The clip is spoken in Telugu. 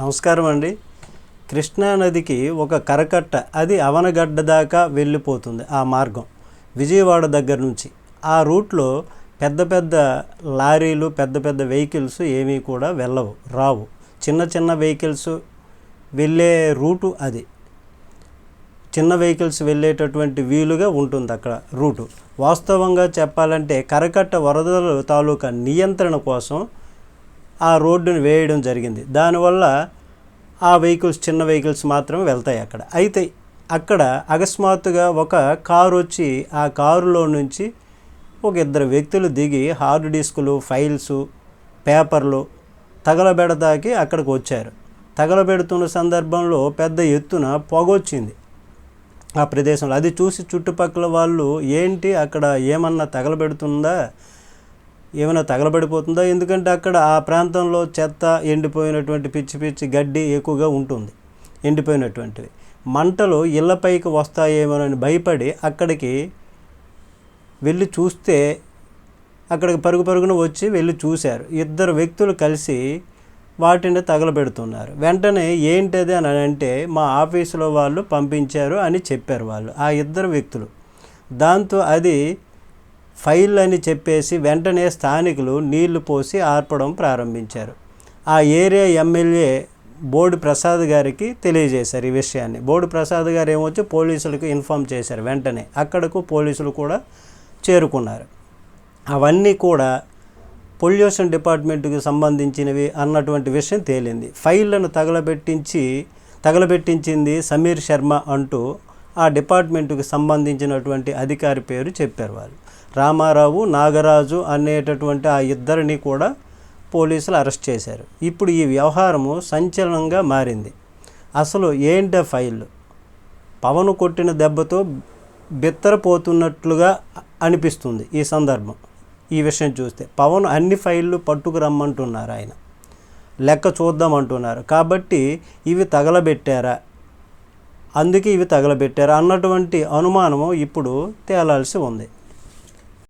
నమస్కారం అండి. కృష్ణా నదికి ఒక కరకట్ట అది అవనగడ్డ దాకా వెళ్ళిపోతుంది ఆ మార్గం. విజయవాడ దగ్గర నుంచి. ఆ రూట్లో పెద్ద పెద్ద లారీలు పెద్ద పెద్ద వెహికల్స్ ఏమీ కూడా వెళ్ళవు రావు. చిన్న చిన్న వెహికల్స్ వెళ్ళే రూటు అది. చిన్న వెహికల్స్ వెళ్ళేటటువంటి వీలుగా ఉంటుంది అక్కడ రూటు. వాస్తవంగా చెప్పాలంటే కరకట్ట వరదల తాలూకా నియంత్రణ కోసం ఆ రోడ్డుని వేయడం జరిగింది. దానివల్ల ఆ వెహికల్స్ చిన్న వెహికల్స్ మాత్రమే వెళ్తాయి అక్కడ. అయితే అక్కడ అకస్మాత్తుగా ఒక కారు వచ్చి ఆ కారులో నుంచి ఒక ఇద్దరు వ్యక్తులు దిగి హార్డ్ డిస్కులు ఫైల్స్ పేపర్లు తగలబెడదాకి అక్కడికి వచ్చారు. తగలబెడుతున్న సందర్భంలో పెద్ద ఎత్తున పొగొచ్చింది ఆ ప్రదేశంలో అది చూసి చుట్టుపక్కల వాళ్ళు ఏంటి అక్కడ ఏమన్నా తగలబెడుతుందా? ఏమైనా తగలబడిపోతుందా? ఎందుకంటే అక్కడ ఆ ప్రాంతంలో చెత్త ఎండిపోయినటువంటి పిచ్చి పిచ్చి గడ్డి ఎక్కువగా ఉంటుంది ఎండిపోయినటువంటివి మంటలు ఇళ్ళపైకి వస్తాయేమోనని భయపడి అక్కడికి వెళ్ళి చూస్తే అక్కడికి పరుగు పరుగున వచ్చి వెళ్ళి చూశారు. ఇద్దరు వ్యక్తులు కలిసి వాటిని తగలబెడుతున్నారు. వెంటనే ఏంటది అని అంటే మా ఆఫీసులో వాళ్ళు పంపించారు అని చెప్పారు వాళ్ళు ఆ ఇద్దరు వ్యక్తులు. దాంతో అది ఫైల్ అని చెప్పేసి వెంటనే స్థానికులు నీళ్ళు పోసి ఆర్పడం ప్రారంభించారు. ఆ ఏరియా ఎమ్మెల్యే బోర్డు ప్రసాద్ గారికి తెలియజేశారు ఈ విషయాన్ని. బోర్డు ప్రసాద్ గారు ఏమొచ్చి పోలీసులకు ఇన్ఫామ్ చేశారు వెంటనే. అక్కడకు పోలీసులు కూడా చేరుకున్నారు. అవన్నీ కూడా పొల్యూషన్ డిపార్ట్మెంట్కి సంబంధించినవి అన్నటువంటి విషయం తేలింది. ఫైళ్ళను తగలబెట్టించి తగలబెట్టించింది సమీర్ శర్మ అంటూ ఆ డిపార్ట్మెంట్కి సంబంధించినటువంటి అధికారి పేరు చెప్పారు వాళ్ళు. రామారావు నాగరాజు అనేటటువంటి ఆ ఇద్దరిని కూడా పోలీసులు అరెస్ట్ చేశారు. ఇప్పుడు ఈ వ్యవహారము సంచలనంగా మారింది. అసలు ఏంటి ఫైల్? పవన్ కొట్టిన దెబ్బతో బిత్తరపోతున్నట్లుగా అనిపిస్తుంది ఈ సందర్భం. ఈ విషయం చూస్తే పవన్ అన్ని ఫైళ్ళు పట్టుకు రమ్మంటున్నారు ఆయన. లెక్క చూద్దామంటున్నారు. కాబట్టి ఇవి తగలబెట్టారా? అందుకే ఇవి తగలబెట్టారు అన్నటువంటి అనుమానము ఇప్పుడు తేలాల్సి ఉంది.